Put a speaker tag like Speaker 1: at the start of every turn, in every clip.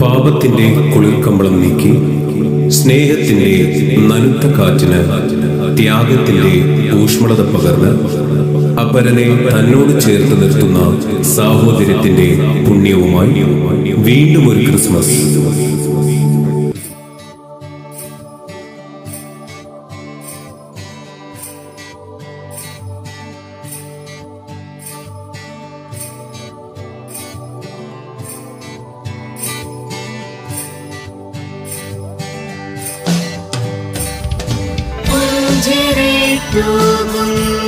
Speaker 1: പാപത്തിന്റെ കുളിർക്കമ്പളം നീക്കി സ്നേഹത്തിന്റെ നനുത്ത കാറ്റിന് ത്യാഗത്തിന്റെ ഊഷ്മളത പകർന്ന് അപരനെ തന്നോട് ചേർത്ത് നിർത്തുന്ന സാഹോദര്യത്തിന്റെ പുണ്യവുമായി വീണ്ടും ഒരു ക്രിസ്മസ്.
Speaker 2: പുഞ്ചിരി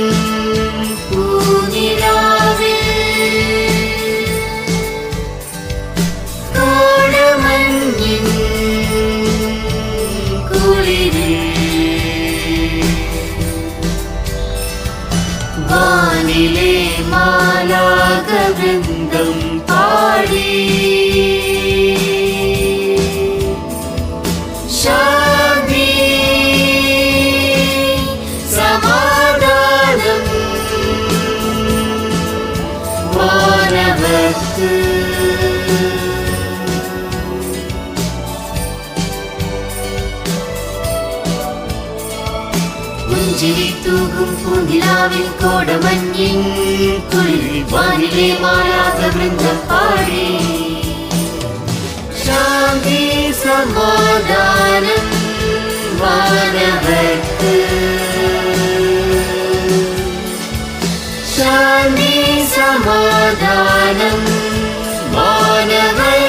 Speaker 2: പുഞ്ചിരി തൂകും പൂനിലാവിൽ കോടമഞ്ഞിൻ കുളിരിൽ വാനിലെ മായാക വൃന്ദം പാടി ശാന്തി സമാധാനം മാനവർക്ക് ശാന്തി സമാധാനം മാനവർക്ക്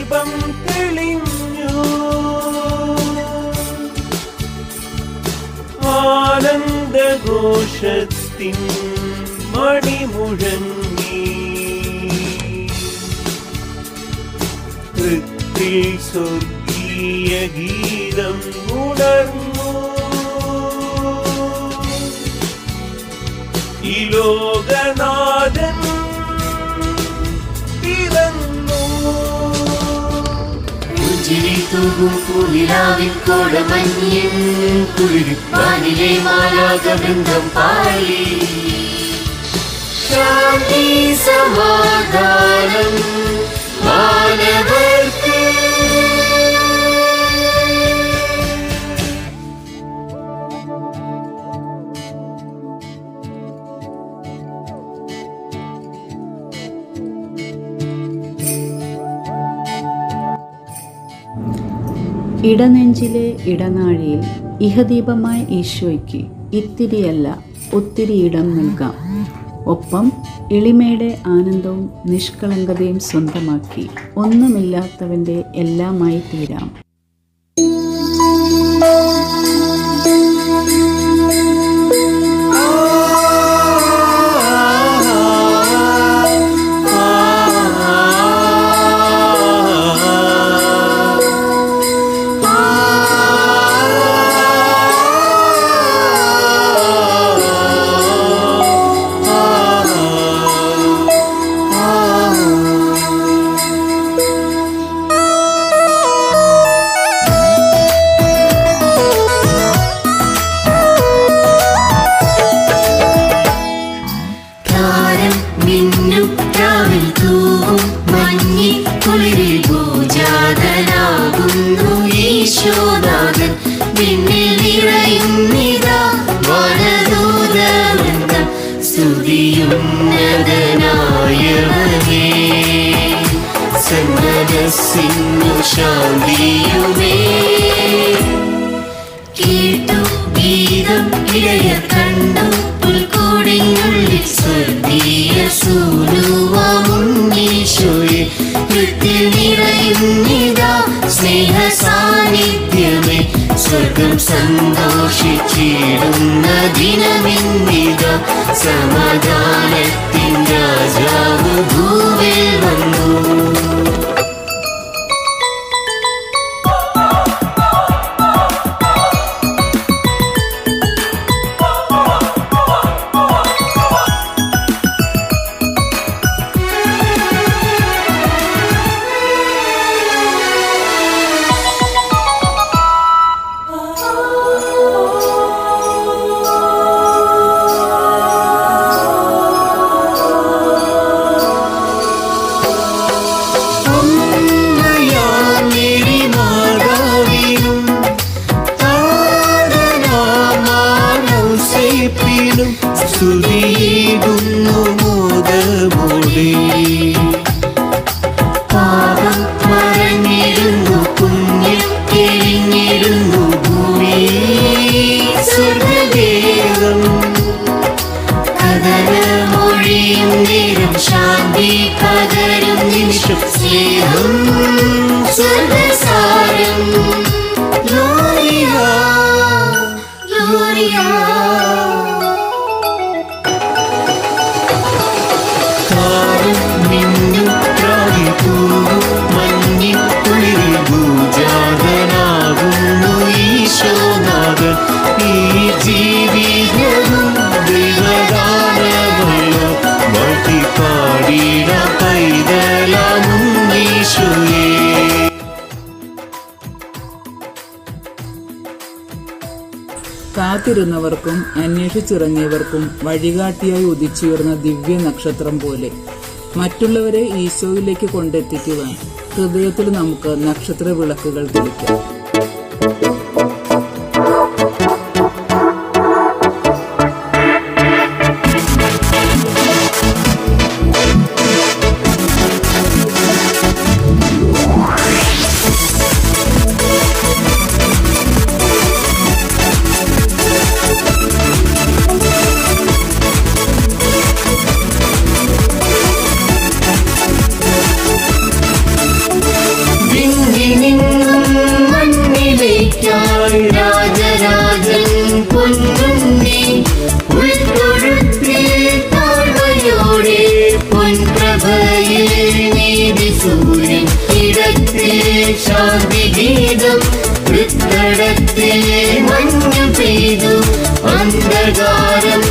Speaker 3: നക്ഷത്രദീപം തെളിഞ്ഞു ആനന്ദഘോഷത്തിൻ മണിമുഴങ്ങി കൃത്തിൽ സ്വർഗീയ ഗീതം ഉണർന്നു ഈ ലോകനാഥൻ
Speaker 2: പുഞ്ചിരി തൂകും പൂനിലാവിൻ കോടമഞ്ഞിൻ കുളിരിൽ വാനിലെ മാലാക വൃന്ദം പാടി ശാന്തി സമാധാനം
Speaker 4: ഇടനെഞ്ചിലെ ഇടനാഴിയിൽ ഇഹദീപമായ ഈശോയ്ക്ക് ഇത്തിരിയല്ല ഒത്തിരി ഇടം നൽകാം. ഒപ്പം എളിമയുടെ ആനന്ദവും നിഷ്കളങ്കതയും സ്വന്തമാക്കി ഒന്നുമില്ലാത്തവന്റെ എല്ലാമായി തീരാം
Speaker 2: നിറയുന്നിതാ വനദൂതവൃന്ദം സ്തുതിയുന്നതനായവനേ. സന്മനസ്സിന്നു ശാന്തിയുമേ. കേട്ടു ഗീതം ഇടയർ കണ്ടു പുൽക്കൂടിനുള്ളിൽ സ്വർഗീയ സൂനുവാമുണ്ണീശോയെ കൃത്യം നിറയുന്നിതാ സ്നേഹ സാന്നിധ്യമേ സ്വർഗം സന്തോഷിച്ചിടുന്ന ദിനമിന്നിത സമാധാനത്തിൻ രാജാവ് ഭൂവിൽ വന്നു. ഉയിർപ്പിനും സ്തുതിയേകുന്നു മോദമോടെ. പാപം മറഞ്ഞിരുന്നു കുഞ്ഞിൽ തിരിഞ്ഞിരുന്നു ഭൂമി സ്വർഗദേവം കഥന മൊഴിയും നിരം ശാന്തി പകരും നിമിഷം സ്നേഹം സ്വർഗസാരം
Speaker 5: കാത്തിരുന്നവർക്കും അന്വേഷിച്ചിറങ്ങിയവർക്കും വഴികാട്ടിയായി ഉദിച്ചുയർന്ന ദിവ്യ നക്ഷത്രം പോലെ മറ്റുള്ളവരെ ഈശോയിലേക്ക് കൊണ്ടെത്തിക്കുവാൻ ഹൃദയത്തിൽ നമുക്ക് നക്ഷത്ര വിളക്കുകൾ തെളിക്കാം.
Speaker 2: ശാന്തി ഗീതം വൃത്തടത്തിലെ മഞ്ഞു പെയ്തു അന്ധകാരം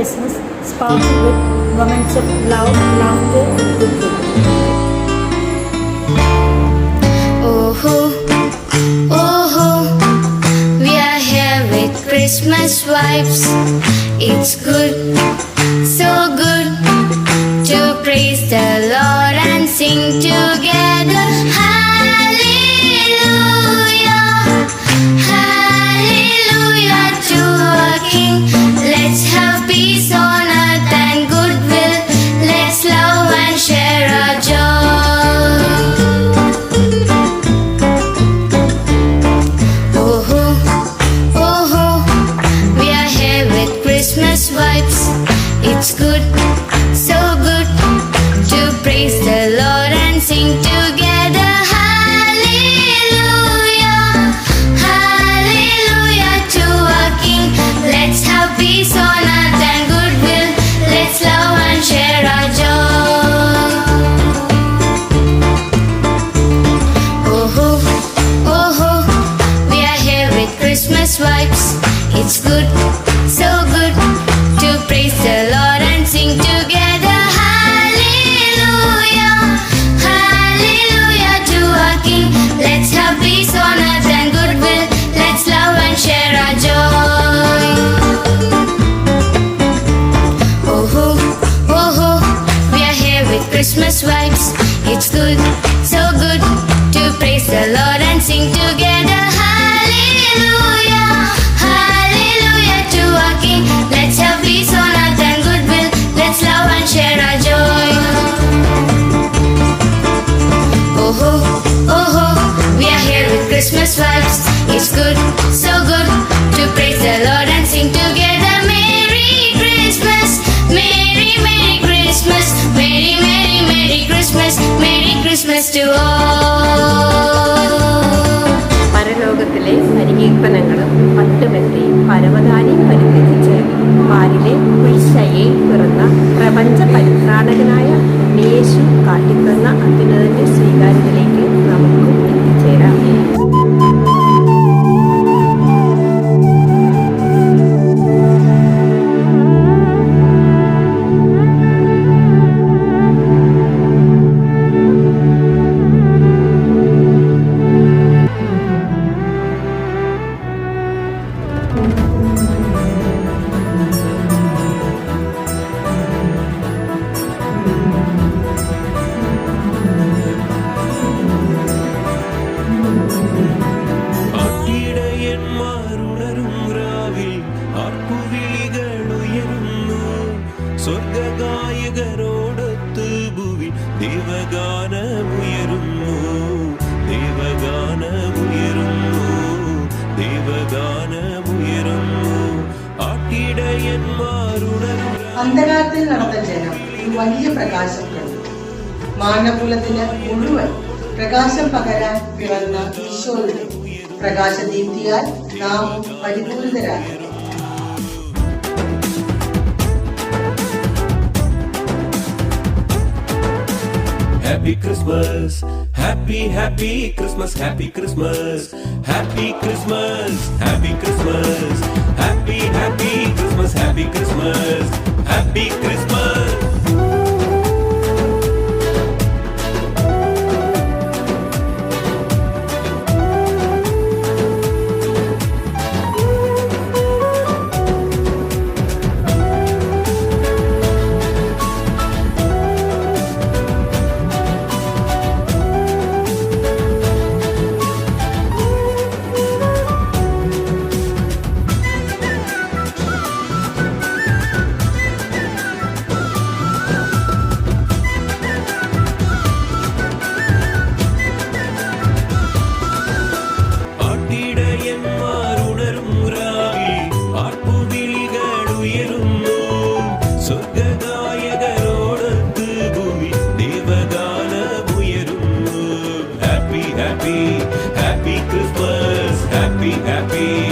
Speaker 2: Christmas,
Speaker 6: sparked with moments of love, laughter, and goodwill.
Speaker 7: Oh, oh, we are here with Christmas vibes. It's good. Praise the Lord and sing together. Hallelujah, hallelujah to our King. Let's have peace on earth and goodwill. Let's love and share our joy. Oh ho, oh ho, we are here with Christmas vibes. It's good.
Speaker 8: പരലോകത്തിലെ പരികീർത്തനങ്ങളും പട്ടുമെത്തി പരവതാനിയും പരിത്യജിച്ച് പാലിലെ പുൽശയിൽ പിറന്ന പ്രപഞ്ച പരിത്രാണകനായ യേശു കാട്ടിത്തന്ന അത്യുന്നതന്റെ സ്വീകാര്യത്തിലേക്ക് നമുക്കും എത്തിച്ചേരാം.
Speaker 3: ആട്ടിടയന്മാരുണരും രാവിൽ ആർപ്പുവിളികൾ ഉയരുന്നു സ്വർഗഗായകരോടൊത്ത് ഭൂവി ദേവഗാനമുയരുന്നു. ദേവഗാനമുയരുന്നു. ദേവഗാനമുയരുന്നു. ആട്ടിടയന്മാരുണരും
Speaker 9: അന്ധകാരത്തിൽ നടന്ന ജനം ഒരു വലിയ പ്രകാശം കണ്ടു. മാനകുലത്തിന് മുഴുവൻ പ്രകാശം പകരാൻ പിറന്ന ഈശോയുടെ പ്രകാശദീപ്തിയാൽ നാമും പരിപൂരിതരായി
Speaker 3: Happy Christmas, happy, happy Christmas, happy Christmas, happy Christmas, happy Christmas, happy, happy Christmas, happy Christmas, happy Christmas. be